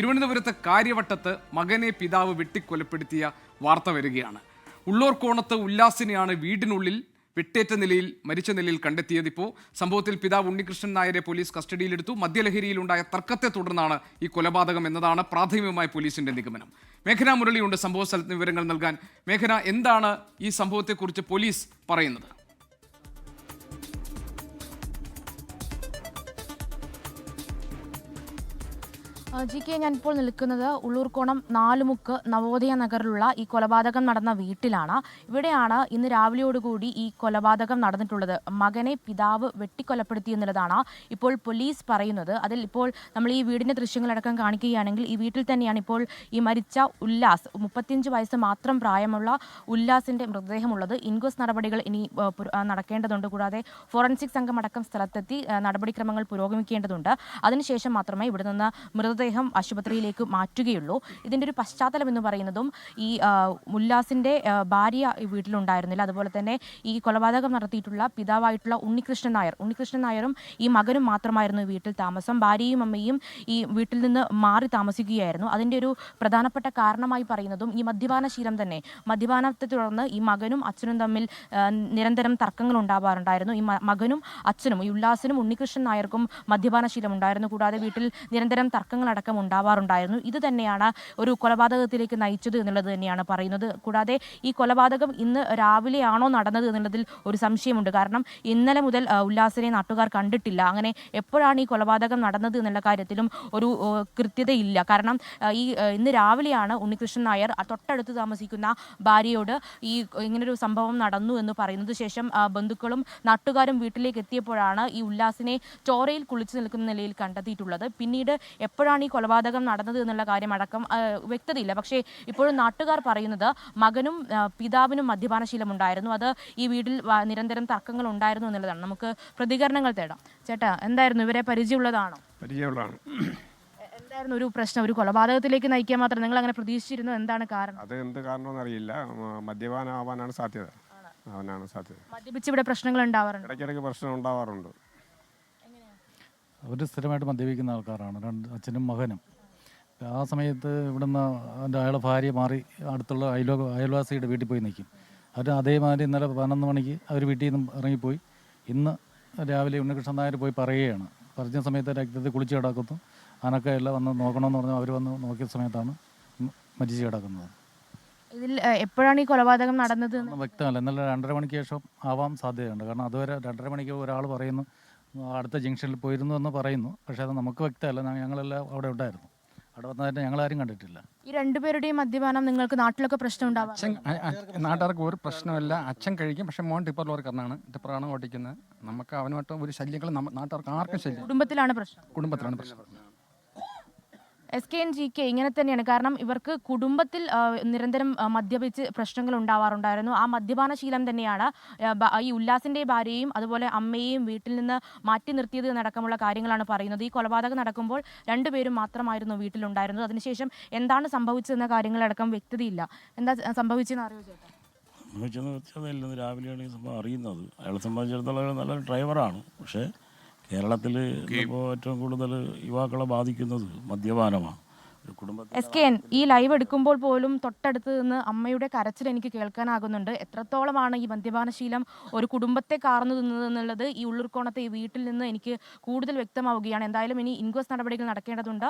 തിരുവനന്തപുരത്ത് കാര്യവട്ടത്ത് മകനെ പിതാവ് വെട്ടിക്കൊലപ്പെടുത്തിയ വാർത്ത വരികയാണ്. ഉള്ളൂർ കോണത്ത് ഉല്ലാസിനെയാണ് വീടിനുള്ളിൽ വെട്ടേറ്റ നിലയിൽ മരിച്ച നിലയിൽ കണ്ടെത്തിയത് ഇപ്പോൾ സംഭവത്തിൽ പിതാവ് ഉണ്ണികൃഷ്ണൻ നായരെ പോലീസ് കസ്റ്റഡിയിലെടുത്തു. മദ്യലഹരിയിലുണ്ടായ തർക്കത്തെ തുടർന്നാണ് ഈ കൊലപാതകം എന്നതാണ് പ്രാഥമികമായ പോലീസിന്റെ നിഗമനം. മേഘന മുരളിയുണ്ട്. സംഭവ സ്ഥലത്ത് വിവരങ്ങൾ നൽകാൻ. മേഘന എന്താണ് ഈ സംഭവത്തെക്കുറിച്ച് പോലീസ് പറയുന്നത്? ജി കെ ഞാനിപ്പോൾ നിൽക്കുന്നത് ഉള്ളൂർക്കോണം നാലുമുക്ക് നവോദയ നഗറിലുള്ള ഈ കൊലപാതകം നടന്ന വീട്ടിലാണ്. ഇവിടെയാണ് ഇന്ന് രാവിലെയോടുകൂടി ഈ കൊലപാതകം നടന്നിട്ടുള്ളത്. മകനെ പിതാവ് വെട്ടിക്കൊലപ്പെടുത്തി എന്നുള്ളതാണ് ഇപ്പോൾ പോലീസ് പറയുന്നത്. അതിൽ ഇപ്പോൾ നമ്മൾ ഈ വീടിന്റെ ദൃശ്യങ്ങളടക്കം കാണിക്കുകയാണെങ്കിൽ ഈ വീട്ടിൽ തന്നെയാണ് ഇപ്പോൾ ഈ മരിച്ച ഉല്ലാസ്. മുപ്പത്തിയഞ്ച് വയസ്സ് മാത്രം പ്രായമുള്ള ഉല്ലാസിന്റെ മൃതദേഹമുള്ളത്. ഇൻക്വസ്റ്റ് നടപടികൾ ഇനി നടക്കേണ്ടതുണ്ട്. കൂടാതെ ഫോറൻസിക് സംഘം അടക്കം സ്ഥലത്തെത്തി നടപടിക്രമങ്ങൾ പുരോഗമിക്കേണ്ടതുണ്ട്. അതിനുശേഷം മാത്രമേ ഇവിടെ നിന്ന് മൃതദേഹം ആശുപത്രിയിലേക്ക് മാറ്റുകയുള്ളൂ. ഇതിന്റെ ഒരു പശ്ചാത്തലം എന്ന് പറയുന്നതും ഈ മുല്ലാസിന്റെ ഭാര്യ വീട്ടിലുണ്ടായിരുന്നില്ല. അതുപോലെ തന്നെ ഈ കൊലപാതകം നടത്തിയിട്ടുള്ള പിതാവായിട്ടുള്ള ഉണ്ണികൃഷ്ണൻ നായർ. ഉണ്ണികൃഷ്ണൻ നായരും ഈ മകനും മാത്രമായിരുന്നു വീട്ടിൽ താമസം. ഭാര്യയും അമ്മയും ഈ വീട്ടിൽ നിന്ന് മാറി താമസിക്കുകയായിരുന്നു. അതിന്റെ ഒരു പ്രധാനപ്പെട്ട കാരണമായി പറയുന്നതും ഈ മദ്യപാന ശീലം തന്നെ. മദ്യപാനത്തെ തുടർന്ന് ഈ മകനും അച്ഛനും തമ്മിൽ നിരന്തരം തർക്കങ്ങൾ ഉണ്ടാവാറുണ്ടായിരുന്നു. ഈ മകനും അച്ഛനും ഈ ഉല്ലാസിനും ഉണ്ണികൃഷ്ണൻ നായർക്കും മദ്യപാന ശീലം ഉണ്ടായിരുന്നു കൂടാതെ വീട്ടിൽ നിരന്തരം തർക്കങ്ങളടക്കം ഉണ്ടാവാറുണ്ടായിരുന്നു. ഇത് തന്നെയാണ് ഒരു കൊലപാതകത്തിലേക്ക് നയിച്ചത് എന്നുള്ളത് തന്നെയാണ് പറയുന്നത്. കൂടാതെ ഈ കൊലപാതകം ഇന്ന് രാവിലെയാണോ നടന്നത് എന്നുള്ളതിൽ ഒരു സംശയമുണ്ട്. കാരണം ഇന്നലെ മുതൽ ഉല്ലാസിനെ നാട്ടുകാർ കണ്ടിട്ടില്ല. അങ്ങനെ എപ്പോഴാണ് ഈ കൊലപാതകം നടന്നത് എന്നുള്ള കാര്യത്തിലും ഒരു കൃത്യതയില്ല. കാരണം ഈ ഇന്ന് രാവിലെയാണ് ഉണ്ണികൃഷ്ണൻ നായർ തൊട്ടടുത്ത് താമസിക്കുന്ന ഭാര്യയോട് ഈ ഇങ്ങനൊരു സംഭവം നടന്നു എന്ന് പറയുന്നത്. ശേഷം ബന്ധുക്കളും നാട്ടുകാരും വീട്ടിലേക്ക് എത്തിയപ്പോഴാണ് ഈ ഉല്ലാസിനെ ചോരയിൽ കുളിച്ചു നിൽക്കുന്ന നിലയിൽ കണ്ടെത്തിയിട്ടുള്ളത്. പിന്നീട് എപ്പോഴാണ് ഈ കൊലപാതകം നടന്നത് എന്നുള്ള കാര്യം അടക്കം വ്യക്തതയില്ല. പക്ഷേ ഇപ്പോഴും നാട്ടുകാർ പറയുന്നത് മകനും പിതാവിനും മദ്യപാനശീലം ഉണ്ടായിരുന്നു. അത് ഈ വീട്ടിൽ നിരന്തരം തർക്കങ്ങൾ ഉണ്ടായിരുന്നു എന്നുള്ളതാണ്. നമുക്ക് പ്രതികരണങ്ങൾ തേടാം. ചേട്ടാ എന്തായിരുന്നു? ഇവരെ പരിചയമുള്ളതാണോ? പരിചയമുള്ളതാണ്. എന്തായിരുന്നു ഒരു പ്രശ്നം? ഒരു കൊലപാതകത്തിലേക്ക് നയിക്കാൻ മാത്രം നിങ്ങൾ അങ്ങനെ പ്രതീക്ഷിച്ചിരുന്നു? എന്താണ് കാരണം? അത് എന്ത് കാരണമെന്ന് അറിയില്ല. മദ്യപാനം ആവാനാണ് സാധ്യത. അവനാണ് സാധ്യത. മദ്യപിച്ച് ഇവിടെ പ്രശ്നങ്ങൾ ഉണ്ടാവാറുണ്ട്. ഇടയ്ക്കിടയ്ക്ക് പ്രശ്നം ഉണ്ടാവാറുണ്ട്. അവർ സ്ഥിരമായിട്ട് മദ്യപിക്കുന്ന ആൾക്കാരാണ്. രണ്ട് അച്ഛനും മകനും. ആ സമയത്ത് ഇവിടുന്ന് എന്റെ അയാളെ ഭാര്യ മാറി അടുത്തുള്ള അയലോ അയൽവാസിയുടെ വീട്ടിൽ പോയി നിൽക്കും. അവർ അതേമാതിരി ഇന്നലെ പതിനൊന്ന് മണിക്ക് അവർ വീട്ടിൽ നിന്ന് ഇറങ്ങിപ്പോയി. ഇന്ന് രാവിലെ ഉണ്ണികൃഷ്ണൻ നായർ പോയി പറയുകയാണ്. പറഞ്ഞ സമയത്ത് രക്തത്തിൽ കുളിച്ച് കിടക്കുന്നു. അനക്കെ എല്ലാം വന്ന് നോക്കണമെന്ന് പറഞ്ഞു അവർ വന്ന് നോക്കിയ സമയത്താണ് മരിച്ചു കിടക്കുന്നത്. ഇതിൽ എപ്പോഴാണ് ഈ കൊലപാതകം നടന്നത് വ്യക്തമല്ല. ഇന്നലെ രണ്ടര മണിക്ക് ശേഷം ആവാൻ സാധ്യതയുണ്ട്. കാരണം അതുവരെ രണ്ടര മണിക്ക് ഒരാൾ പറയുന്നു. അടുത്ത ജംഗ്ഷനിൽ പോയിരുന്നു എന്ന് പറയുന്നു. പക്ഷേ അത് നമുക്ക് വ്യക്തമല്ല. ഞങ്ങളെല്ലാം അവിടെ ഉണ്ടായിരുന്നു. അവിടെ വന്നതായിട്ട് ഞങ്ങളാരും കണ്ടിട്ടില്ല. ഈ രണ്ടുപേരുടെയും മദ്യപാനം നിങ്ങൾക്ക് നാട്ടിലൊക്കെ പ്രശ്നം ഉണ്ടാവും അച്ഛൻ നാട്ടുകാർക്ക് ഒരു പ്രശ്നമില്ല. അച്ഛൻ കഴിക്കും. പക്ഷെ മോൻ ടിപ്പർ ലോറിക്കാരനാണ് ടിപ്പറാണ് ഓടിക്കുന്നത്. നമുക്ക് അവനുമായിട്ട് ഒരു ശല്യങ്ങൾ നാട്ടുകാർക്ക് ആർക്കും ശല്യം കുടുംബത്തിലാണ് പ്രശ്നം. കുടുംബത്തിലാണ് പ്രശ്നം. S K N G K ഇങ്ങനെ തന്നെയാണ്. കാരണം ഇവർക്ക് കുടുംബത്തിൽ നിരന്തരം മദ്യപിച്ച് പ്രശ്നങ്ങൾ ഉണ്ടാവാറുണ്ടായിരുന്നു. ആ മദ്യപാന ശീലം തന്നെയാണ് ഈ ഉല്ലാസിന്റെ ഭാര്യയും അതുപോലെ അമ്മയെയും വീട്ടിൽ നിന്ന് മാറ്റി നിർത്തിയത് എന്നടക്കമുള്ള കാര്യങ്ങളാണ് പറയുന്നത്. ഈ കൊലപാതകം നടക്കുമ്പോൾ രണ്ടുപേരും മാത്രമായിരുന്നു വീട്ടിലുണ്ടായിരുന്നത്. അതിനുശേഷം എന്താണ് സംഭവിച്ചതെന്ന കാര്യങ്ങളടക്കം വ്യക്തതയില്ല. എന്താ സംഭവിച്ചതെന്ന് അറിയോ ചേട്ടാ? രാവിലെയാണ് ഈ സംഭവം അറിയുന്നത്. അയാളെ സംബന്ധിച്ചിടത്തോളം നല്ലൊരു ഡ്രൈവറാണ്. പക്ഷേ കേരളത്തിൽ ഇപ്പോൾ ഏറ്റവും കൂടുതൽ യുവാക്കളെ ബാധിക്കുന്നത് മദ്യപാനമാണ്. ഒരു കുടുംബത്തിൽ എസ് കെ എൻ ഈ ലൈവ് എടുക്കുമ്പോൾ പോലും തൊട്ടടുത്ത് നിന്ന് അമ്മയുടെ കരച്ചിൽ എനിക്ക് കേൾക്കാനാകുന്നുണ്ട്. എത്രത്തോളമാണ് ഈ മദ്യപാനശീലം ഒരു കുടുംബത്തെ കാർന്നു തിന്നത് എന്നുള്ളത് ഈ ഉള്ളൂർക്കോണത്തെ ഈ വീട്ടിൽ നിന്ന് എനിക്ക് കൂടുതൽ വ്യക്തമാവുകയാണ്. എന്തായാലും ഇനി ഇൻക്വസ്റ്റ് നടപടികൾ നടക്കേണ്ടതുണ്ട്.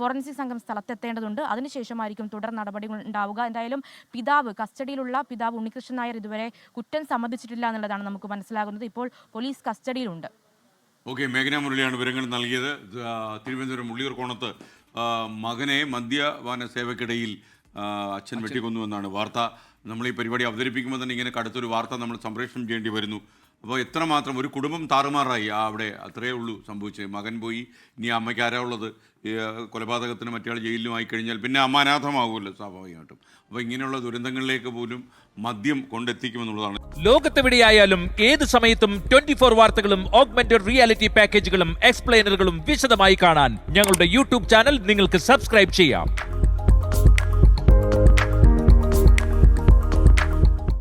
ഫോറൻസിക് സംഘം സ്ഥലത്തെത്തേണ്ടതുണ്ട്. അതിനുശേഷമായിരിക്കും തുടർ നടപടികൾ ഉണ്ടാവുക. എന്തായാലും പിതാവ് കസ്റ്റഡിയിലുള്ള പിതാവ് ഉണ്ണികൃഷ്ണൻ നായർ ഇതുവരെ കുറ്റം സമ്മതിച്ചിട്ടില്ല എന്നുള്ളതാണ് നമുക്ക് മനസ്സിലാകുന്നത്. ഇപ്പോൾ പോലീസ് കസ്റ്റഡിയിലുണ്ട്. ഓക്കെ മേഘന മുരളിയാണ് വിവരങ്ങൾ നൽകിയത്. തിരുവനന്തപുരം ഉള്ളിയൂർക്കോണത്ത് മകനെ മദ്യപാന സേവക്കിടയിൽ അച്ഛൻ. വെട്ടിക്കൊന്നു എന്നാണ് വാർത്ത. നമ്മൾ ഈ പരിപാടി അവതരിപ്പിക്കുമ്പോൾ തന്നെ ഇങ്ങനെ കടുത്തൊരു വാർത്ത നമ്മൾ സംപ്രേഷണം ചെയ്യേണ്ടി വരുന്നു. അപ്പോൾ എത്രമാത്രം ഒരു കുടുംബം താറുമാറായി? ആ അവിടെ അത്രയേ ഉള്ളൂ സംഭവിച്ചത്. മകൻ പോയി ഇനി അമ്മയ്ക്ക് ആരാ ഉള്ളത്? കൊലപാതകത്തിന് മറ്റേ ജയിലിലും ആയി കഴിഞ്ഞാൽ പിന്നെ അമ്മ അനാഥമാകുമല്ലോ സ്വാഭാവികമായിട്ടും. അപ്പോൾ ഇങ്ങനെയുള്ള ദുരന്തങ്ങളിലേക്ക് പോലും മദ്യം കൊണ്ടെത്തിക്കുമെന്നുള്ളതാണ്. ലോകത്തെവിടെയായാലും ഏത് സമയത്തും ട്വന്റി ഫോർ വാർത്തകളും ഓഗ്മെന്റഡ് റിയാലിറ്റി പാക്കേജുകളും എക്സ്പ്ലെയിനറുകളും വിശദമായി കാണാൻ ഞങ്ങളുടെ യൂട്യൂബ് ചാനൽ നിങ്ങൾക്ക് സബ്സ്ക്രൈബ് ചെയ്യാം.